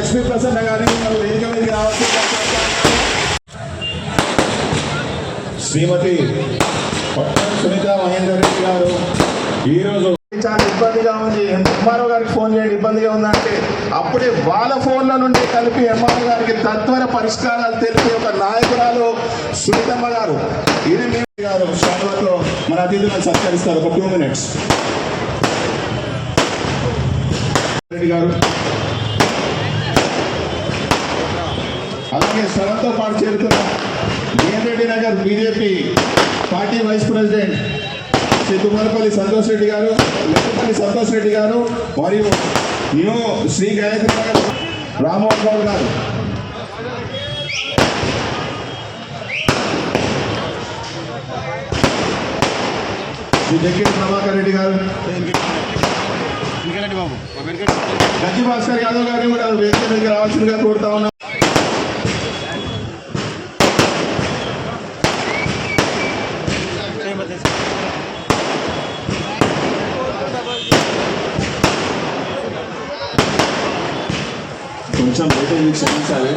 లక్ష్మీ ప్రసన్న గారిని వేదిక మీదకి రావాల్సిందిగా శ్రీమతి సునీత మహేందర్ రెడ్డి గారు ఈరోజు చాలా ఇబ్బందిగా ఉంది. ఎంఆర్ఓ గారికి ఫోన్ చేయండి? ఇబ్బందిగా ఉందంటే అప్పుడే వాళ్ళ ఫోన్ల నుండి కలిపి ఎంఆర్ఓ గారికి తత్వర పరిష్కారాలు తెలిపే ఒక నాయకురాలు సునీతమ్మ గారు. ఇది మీ గారు. శాలువతో మన అతిథులను సత్కరిస్తారు. ఒక టూ మినిట్స్. రెడ్డి గారు. అలాగే శ్రవంతో పాటు చేరుతున్న BN Reddy Nagar BJP party vice president Shri Tummalapalli Santosh Reddy garu Lekkapalli Santosh Reddy garu మరియు న్యూ శ్రీ గాయత్రి నగర్ రామ్మోహన్ రావు గారు. శ్రీ జగ్గిరి ప్రభాకర్ రెడ్డి గారు. గజ్జి భాస్కర్ యాదవ్ గారిని కూడా వేదిక మీదకి రావాల్సిందిగా కోరుతా ఉన్నాం. కొంచెం లేట్ అయింది క్షమించాలి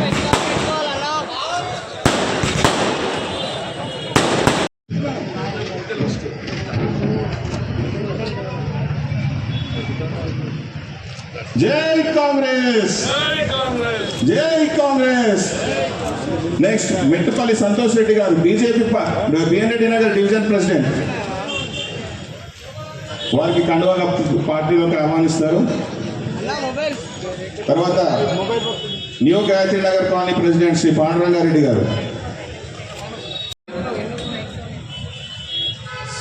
Jai Congress! Jai Congress! Next Mettupalli Santosh Reddy garu BJP BN Reddy Nagar division president. వారికి కండువా పార్టీలోకి ఆహ్వానిస్తారు. తర్వాత new Gayatri Nagar colony president Shri Pandurangareddy garu.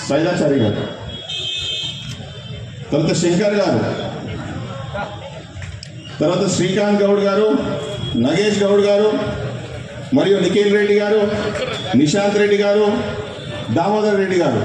Shailachari garu. తర్వాత శంకర్ గారు. తర్వాత శ్రీకాంత్ గౌడ్ గారు నగేష్ గౌడ్ గారు మరియు నిఖిల్ రెడ్డి గారు నిశాంత్ రెడ్డి గారు దామోదర్ రెడ్డి గారు.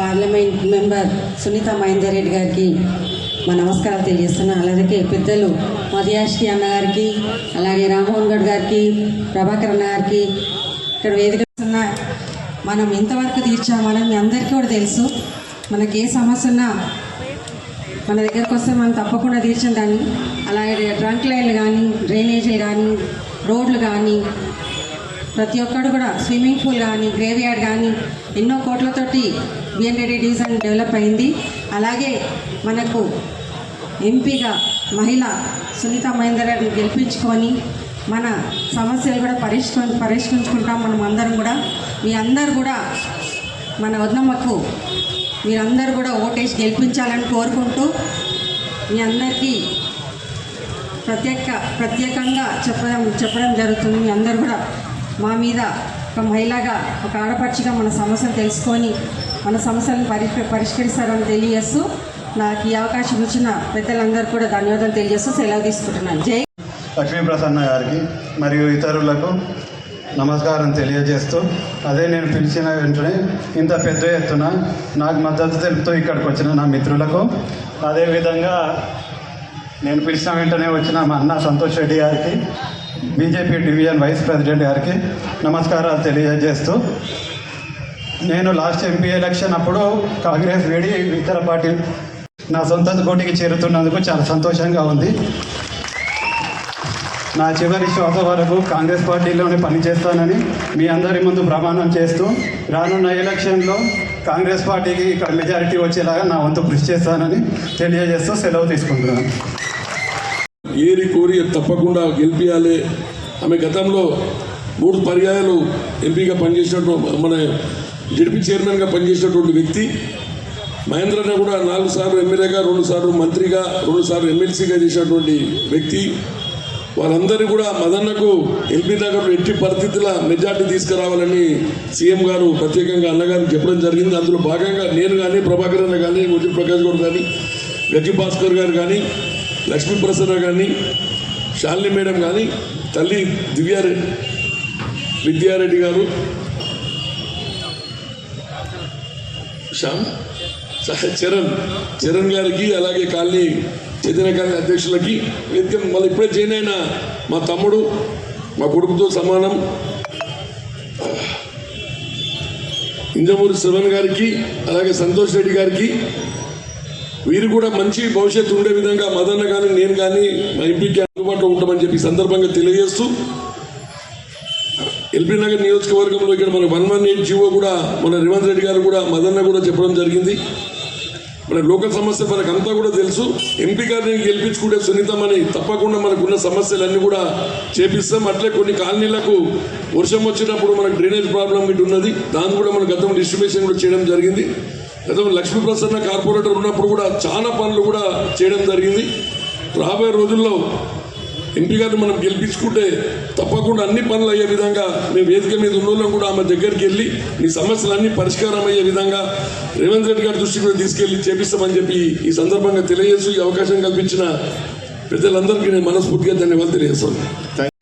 పార్లమెంట్ మెంబర్ సునీత మహేందర్ రెడ్డి గారికి మా నమస్కారాలు తెలియజేస్తున్నాను అలాగే పెద్దలు మదియాష్కి అన్న గారికి అలాగే రామ్మోహన్ గౌడ్ గారికి ప్రభాకర్ అన్న గారికి ఇక్కడ వేదిక మనం ఎంతవరకు తీర్చామని మీ అందరికీ కూడా తెలుసు. మనకి ఏ సమస్య ఉన్నా మన దగ్గరకు వస్తే మనం తప్పకుండా తీర్చాం దాన్ని. అలాగే ట్రంక్ లైన్లు కానీ డ్రైనేజీలు కానీ రోడ్లు కానీ ప్రతి ఒక్కడు కూడా స్విమ్మింగ్ పూల్ కానీ గ్రేవ్ యార్డ్ కానీ ఎన్నో కోట్లతోటి బిఎన్రెడ్డి డివిజన్ డెవలప్ అయింది. అలాగే మనకు ఎంపీగా మహిళ సునీత మహేందర్ని గెలిపించుకొని మన సమస్యలు కూడా పరిష్క పరిష్కరించుకుంటాం మనం అందరం కూడా. మీ అందరు కూడా మన వదనమ్మకు మీరందరూ కూడా ఓటేసి గెలిపించాలని కోరుకుంటూ మీ అందరికీ ప్రత్యేక ప్రత్యేకంగా చెప్పడం చెప్పడం జరుగుతుంది. మీ అందరు కూడా మా మీద ఒక మహిళగా ఒక ఆడపడుచుగా మన సమస్యను తెలుసుకొని మన సమస్యలను పరి పరిష్కరిస్తారని తెలియజేస్తూ నాకు ఈ అవకాశం ఇచ్చిన పెద్దలందరూ కూడా ధన్యవాదాలు తెలియజేస్తూ సెలవు తీసుకుంటున్నాను. జై లక్ష్మీ ప్రసన్న గారికి మరియు ఇతరులకు నమస్కారం తెలియజేస్తూ అదే నేను పిలిచిన వెంటనే ఇంత పెద్ద ఎత్తున నాకు మద్దతు తెలుపుతూ ఇక్కడికి వచ్చిన నా మిత్రులకు అదేవిధంగా నేను పిలిచిన వెంటనే వచ్చిన మా అన్న సంతోష్ రెడ్డి గారికి బీజేపీ డివిజన్ వైస్ ప్రెసిడెంట్ గారికి నమస్కారాలు తెలియజేస్తూ నేను లాస్ట్ ఎంపీ ఎలక్షన్ అప్పుడు కాంగ్రెస్ వేడి ఇతర పార్టీ నా సొంత కోటికి చేరుతున్నందుకు చాలా సంతోషంగా ఉంది. నా చివరి శ్వాస వరకు కాంగ్రెస్ పార్టీలోనే పనిచేస్తానని మీ అందరి ముందు ప్రమాణం చేస్తూ రానున్న ఎలక్షన్లో కాంగ్రెస్ పార్టీకి ఇక్కడ మెజారిటీ వచ్చేలాగా నా వంతు కృషి చేస్తానని తెలియజేస్తూ సెలవు తీసుకుంటున్నాను. ఏరి కోరి తప్పకుండా గెలిపించాలి ఆమె గతంలో మూడు పర్యాయాలు ఎంపీగా పనిచేసినటువంటి మన జడిపి చైర్మన్గా పనిచేసినటువంటి వ్యక్తి మహేంద్రన్న కూడా నాలుగు సార్లు ఎమ్మెల్యేగా రెండు సార్లు మంత్రిగా రెండు సార్లు ఎమ్మెల్సీగా చేసినటువంటి వ్యక్తి. వాళ్ళందరూ కూడా మదన్నకు ఎల్బీ నగర్ ఎట్టి పరిస్థితుల మెజార్టీ తీసుకురావాలని సీఎం గారు ప్రత్యేకంగా అన్నగారికి చెప్పడం జరిగింది. అందులో భాగంగా నేను కానీ ప్రభాకర్ అన్న కానీ ఉదిత్ ప్రకాష్ గౌడ్ కానీ గజ్జి భాస్కర్ గారు కానీ లక్ష్మీప్రసన్న కానీ శాలిని మేడం కానీ తల్లి దివ్యారెడ్డి విద్యారెడ్డి గారు శ్యామ్ చరణ్ చరణ్ గారికి అలాగే కాలనీ చైతన్య కాలనీ అధ్యక్షులకి వేదిక మళ్ళీ ఇప్పుడే జాయిన్ అయిన మా తమ్ముడు మా కొడుకుతో సమానం. ఇంద్రమూరి శ్రవణ్ గారికి అలాగే సంతోష్ రెడ్డి గారికి వీరు కూడా మంచి భవిష్యత్తు ఉండే విధంగా మదన్న కానీ నేను కానీ మా ఎంపీకి అందుబాటులో ఉంటామని చెప్పి సందర్భంగా తెలియజేస్తూ ఎల్బీ నగర్ నియోజకవర్గంలో ఇక్కడ మన వన్ వన్ ఎయిట్ జీవో కూడా మన రేవంత్ రెడ్డి గారు కూడా మదన్న కూడా చెప్పడం జరిగింది. మన లోకల్ సమస్య మనకు అంతా కూడా తెలుసు. ఎంపీ గారిని గెలిపించుకుంటే సున్నితమని తప్పకుండా మనకున్న సమస్యలన్నీ కూడా చేపిస్తాం. అట్లే కొన్ని కాలనీలకు వర్షం వచ్చినప్పుడు మనకు డ్రైనేజ్ ప్రాబ్లం ఇటు ఉన్నది దాన్ని కూడా మన గతం డిస్ట్రిబ్యూషన్ కూడా చేయడం జరిగింది. లక్ష్మీ ప్రసన్న కార్పొరేటర్ ఉన్నప్పుడు కూడా చాలా పనులు కూడా చేయడం జరిగింది. రాబోయే రోజుల్లో ఎంపీ గారిని మనం గెలిపించుకుంటే తప్పకుండా అన్ని పనులు అయ్యే విధంగా మేము వేదిక మీద ఉన్న కూడా ఆమె దగ్గరికి వెళ్ళి మీ సమస్యలన్నీ పరిష్కారం అయ్యే విధంగా రేవంత్ రెడ్డి గారి దృష్టికి కూడా చేపిస్తామని చెప్పి ఈ సందర్భంగా తెలియజేస్తూ ఈ అవకాశం కల్పించిన ప్రజలందరికీ నేను మనస్ఫూర్తిగా ధన్యవాదాలు తెలియజేస్తాను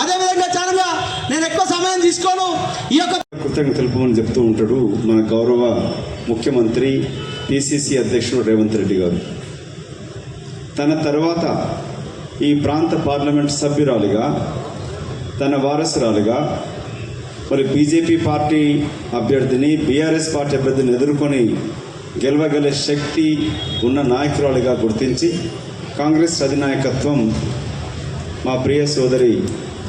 అదేవిధంగా చాలా నేను ఎక్కువ సమయం తీసుకోను. ఈ యొక్క కృతజ్ఞత తెలుపమని చెప్తూ ఉంటాడు మన గౌరవ ముఖ్యమంత్రి పిసిసి అధ్యక్షుడు రేవంత్ రెడ్డి గారు. తన తర్వాత ఈ ప్రాంత పార్లమెంట్ సభ్యురాలిగా తన వారసురాలుగా మరి బీజేపీ పార్టీ అభ్యర్థిని బీఆర్ఎస్ పార్టీ అభ్యర్థిని ఎదుర్కొని గెలవగల శక్తి ఉన్న నాయకురాలిగా గుర్తించి కాంగ్రెస్ అధినాయకత్వం మా ప్రియ సోదరి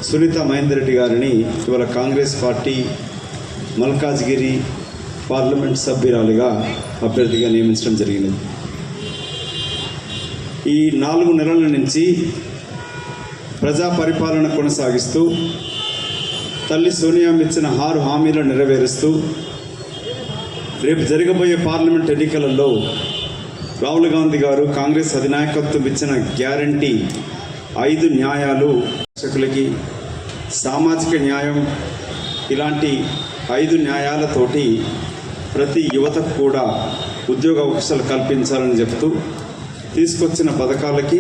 సునీత మహేందర్ రెడ్డి గారిని ఇవాళ కాంగ్రెస్ పార్టీ మల్కాజ్గిరి పార్లమెంట్ సభ్యురాలిగా అభ్యర్థిగా నియమించడం జరిగినది ఈ నాలుగు నెలల నుంచి ప్రజా పరిపాలన కొనసాగిస్తూ తల్లి సోనియా ఇచ్చిన ఆరు హామీలను నెరవేరుస్తూ రేపు జరగబోయే పార్లమెంట్ ఎన్నికలలో రాహుల్ గాంధీ గారు కాంగ్రెస్ అధినాయకత్వం ఇచ్చిన గ్యారంటీ ఐదు న్యాయాలు దర్శకులకి సామాజిక న్యాయం ఇలాంటి ఐదు న్యాయాలతోటి ప్రతి యువతకు కూడా ఉద్యోగ అవకాశాలు కల్పించాలని చెప్తూ తీసుకొచ్చిన పథకాలకి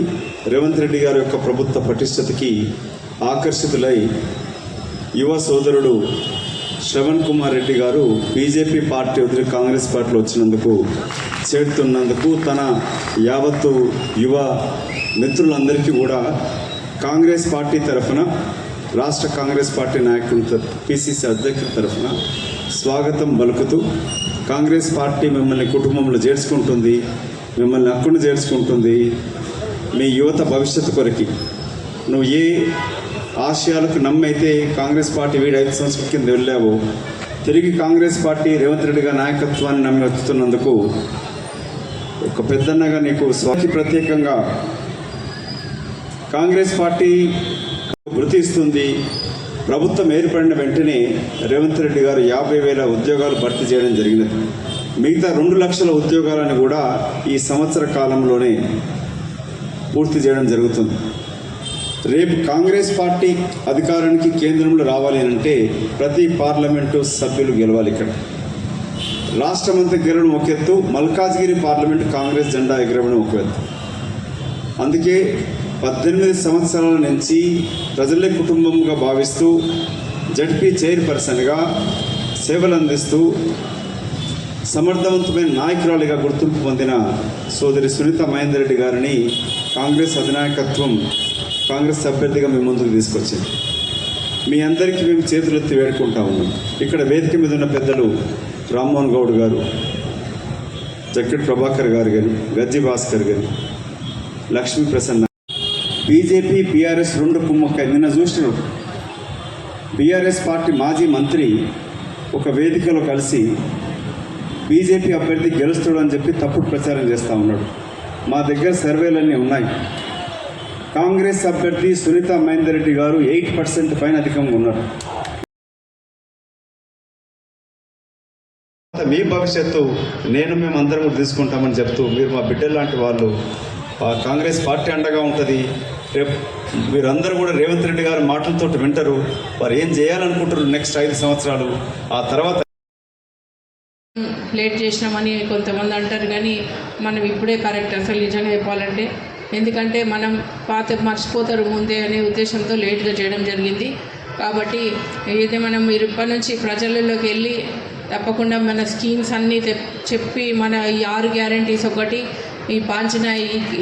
రేవంత్ రెడ్డి గారి యొక్క ప్రభుత్వ పటిష్టతకి ఆకర్షితులై యువ సోదరుడు శ్రవణ్ కుమార్ రెడ్డి గారు బీజేపీ పార్టీ వదిలి కాంగ్రెస్ పార్టీలో వచ్చినందుకు చేరుతున్నందుకు తన యావత్తు యువ మిత్రులందరికీ కూడా కాంగ్రెస్ పార్టీ తరఫున రాష్ట్ర కాంగ్రెస్ పార్టీ నాయకుల పిసిసి అధ్యక్షుల తరఫున స్వాగతం పలుకుతూ కాంగ్రెస్ పార్టీ మిమ్మల్ని కుటుంబంలో చేర్చుకుంటుంది మిమ్మల్ని హక్కును చేర్చుకుంటుంది మీ యువత భవిష్యత్తు కొరకి. నువ్వు ఏ ఆశయాలకు నమ్మైతే కాంగ్రెస్ పార్టీ వీడి ఐదు సంవత్సరాల కింద వెళ్ళావో తిరిగి కాంగ్రెస్ పార్టీ రేవంత్ రెడ్డిగా నాయకత్వాన్ని నమ్మి వచ్చుతున్నందుకు ఒక పెద్దన్నగా నీకు స్వాతి ప్రత్యేకంగా కాంగ్రెస్ పార్టీ గుర్తిస్తుంది. ప్రభుత్వం ఏర్పడిన వెంటనే రేవంత్ రెడ్డి గారు యాభై వేల ఉద్యోగాలు భర్తీ చేయడం జరిగినది. మిగతా రెండు లక్షల ఉద్యోగాలను కూడా ఈ సంవత్సర కాలంలోనే పూర్తి చేయడం జరుగుతుంది. రేపు కాంగ్రెస్ పార్టీ అధికారానికి కేంద్రంలో రావాలి అంటే ప్రతి పార్లమెంటు సభ్యులు గెలవాలి ఇక్కడ. రాష్ట్రమంతా గెలవడం ఒక ఎత్తు మల్కాజ్గిరి పార్లమెంటు కాంగ్రెస్ జెండా ఎగరవడం ఒక ఎత్తు. అందుకే పద్దెనిమిది సంవత్సరాల నుంచి ప్రజలే కుటుంబంగా భావిస్తూ జడ్పీ చైర్పర్సన్గా సేవలు అందిస్తూ సమర్థవంతమైన నాయకురాలిగా గుర్తింపు పొందిన సోదరి సునీత మహేందర్ రెడ్డి గారిని కాంగ్రెస్ అధినాయకత్వం కాంగ్రెస్ అభ్యర్థిగా మేము ముందుకు తీసుకొచ్చింది. మీ అందరికీ మేము చేతులెత్తి వేడుకుంటా ఉన్నాం. ఇక్కడ వేదిక మీద ఉన్న పెద్దలు రామ్మోహన్ గౌడ్ గారు జక్కటి ప్రభాకర్ గారు కానీ గజ్జి భాస్కర్ గారు లక్ష్మీ ప్రసన్న బీజేపీ బీఆర్ఎస్ రెండు కుమ్మక్క నిన్న చూసినారు. బీఆర్ఎస్ పార్టీ మాజీ మంత్రి ఒక వేదికలో కలిసి బీజేపీ అభ్యర్థి గెలుస్తాడు అని చెప్పి తప్పుడు ప్రచారం చేస్తూ ఉన్నాడు. మా దగ్గర సర్వేలన్నీ ఉన్నాయి. కాంగ్రెస్ అభ్యర్థి సునీత మహేందర్ రెడ్డి గారు ఎయిట్ పర్సెంట్ పైన అధికంగా ఉన్నారు. మీ భవిష్యత్తు నేను మేము అందరం కూడా తీసుకుంటామని చెప్తూ మీరు మా బిడ్డలు లాంటి వాళ్ళు కాంగ్రెస్ పార్టీ అండగా ఉంటుంది రేపు మీరందరూ కూడా రేవంత్ రెడ్డి గారి మాటలతో వింటారు. వారు ఏం చేయాలనుకుంటారు నెక్స్ట్ ఐదు సంవత్సరాలు? ఆ తర్వాత లేట్ చేసినామని కొంతమంది అంటారు కానీ మనం ఇప్పుడే కరెక్ట్ అసలు నిజంగా చెప్పాలంటే. ఎందుకంటే మనం పాత మర్చిపోతారు ముందే అనే ఉద్దేశంతో లేట్గా చేయడం జరిగింది. కాబట్టి ఏదైతే మనం మీరు ఇప్పటి నుంచి ప్రజలలోకి వెళ్ళి తప్పకుండా మన స్కీమ్స్ అన్నీ చెప్పి మన ఈ ఆరు గ్యారంటీస్ ఒకటి ఈ పాంచిన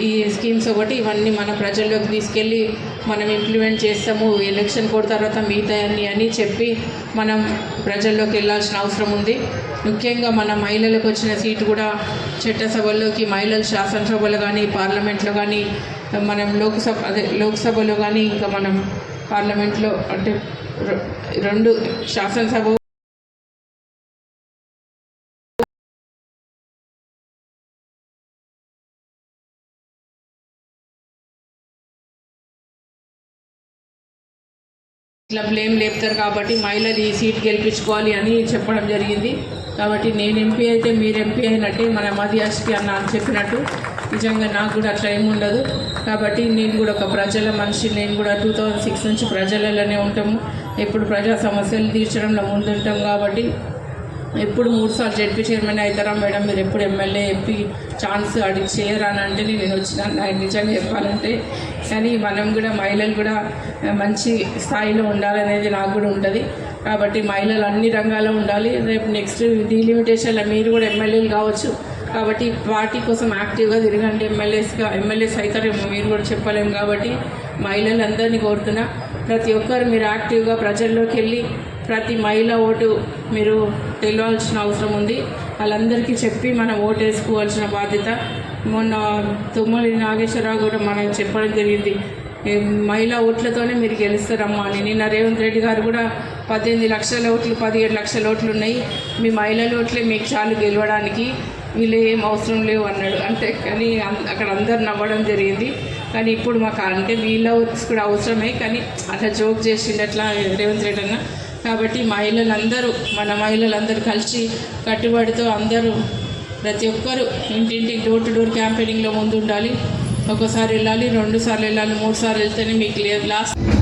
ఈ స్కీమ్స్ ఒకటి ఇవన్నీ మన ప్రజల్లోకి తీసుకెళ్ళి మనం ఇంప్లిమెంట్ చేస్తాము. ఎలక్షన్ కోడ్ తర్వాత మిగతా అన్ని అని చెప్పి మనం ప్రజల్లోకి వెళ్ళాల్సిన అవసరం ఉంది. ముఖ్యంగా మన మహిళలకు వచ్చిన సీటు కూడా చట్టసభల్లోకి మహిళలు శాసనసభలో కానీ పార్లమెంట్లో కానీ మనం లోక్సభ అదే లోక్సభలో కానీ ఇంకా మనం పార్లమెంట్లో అంటే రెండు శాసనసభ ఇట్లా బ్లేమ్ లేపుతారు కాబట్టి మహిళలు ఈ సీట్ గెలిపించుకోవాలి అని చెప్పడం జరిగింది. కాబట్టి నేను ఎంపీ అయితే మీరు ఎంపీ అయినట్టే మన మధ్యాష్కి అన్న అని చెప్పినట్టు. నిజంగా నాకు కూడా అట్లా ఏమి ఉండదు. కాబట్టి నేను కూడా ఒక ప్రజల మనిషి. నేను కూడా టూ థౌజండ్ సిక్స్ నుంచి ప్రజలలోనే ఉంటాము. ఎప్పుడు ప్రజా సమస్యలు తీర్చడంలో ముందుంటాం కాబట్టి ఎప్పుడు మూడు సార్లు జడ్పీ చైర్మన్ అవుతారా మేడం? మీరు ఎప్పుడు ఎమ్మెల్యే ఎంపీ ఛాన్స్ అడిగి చేయరా అని అంటే నేను వచ్చిన నాకు నిజంగా చెప్పాలంటే. కానీ మనం కూడా మహిళలు కూడా మంచి స్థాయిలో ఉండాలనేది నాకు కూడా ఉంటుంది. కాబట్టి మహిళలు అన్ని రంగాల్లో ఉండాలి. రేపు నెక్స్ట్ డీలిమిటేషన్లో మీరు కూడా ఎమ్మెల్యేలు కావచ్చు. కాబట్టి పార్టీ కోసం యాక్టివ్గా తిరగండి. ఎమ్మెల్యేస్గా ఎమ్మెల్యేస్ అవుతారేమో మీరు కూడా చెప్పలేము కాబట్టి మహిళలందరినీ కోరుతున్నా ప్రతి ఒక్కరు మీరు యాక్టివ్గా ప్రజల్లోకి వెళ్ళి ప్రతి మహిళ ఓటు మీరు తెలియాల్సిన అవసరం ఉంది. వాళ్ళందరికీ చెప్పి మనం ఓటు వేసుకోవాల్సిన బాధ్యత. మొన్న తుమ్మలి నాగేశ్వరరావు కూడా మనకు చెప్పడం జరిగింది. మహిళా ఓట్లతోనే మీరు గెలుస్తారమ్మా అని. నిన్న రేవంత్ రెడ్డి గారు కూడా పద్దెనిమిది లక్షల ఓట్లు పదిహేడు లక్షల ఓట్లు ఉన్నాయి. మీ మహిళల ఓట్లే మీకు చాలు గెలవడానికి. వీళ్ళు ఏం అవసరం లేవు అన్నాడు. అంటే కానీ అక్కడ అందరు నవ్వడం జరిగింది. కానీ ఇప్పుడు మాకు అంటే వీళ్ళ ఓట్స్ కూడా అవసరమే. కానీ అట్లా జోక్ చేసిండు అట్లా రేవంత్ రెడ్డి అన్న? కాబట్టి మహిళలందరూ మన మహిళలందరూ కలిసి కట్టుబడితో అందరూ ప్రతి ఒక్కరు ఇంటింటికి డోర్ టు డోర్ క్యాంపెయినింగ్లో ముందు ఉండాలి ఒకసారి వెళ్ళాలి రెండు సార్లు వెళ్ళాలి మూడు సార్లు వెళ్తేనే మీకు లేదు లాస్ట్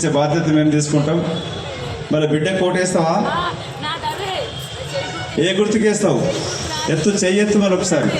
ఇప్పించే బాధ్యత మేము తీసుకుంటాం. మరి బిడ్డ కోటేస్తావా? ఏ గుర్తుకేస్తావు? ఎత్తు చెయ్యెత్తు మరి ఒకసారి.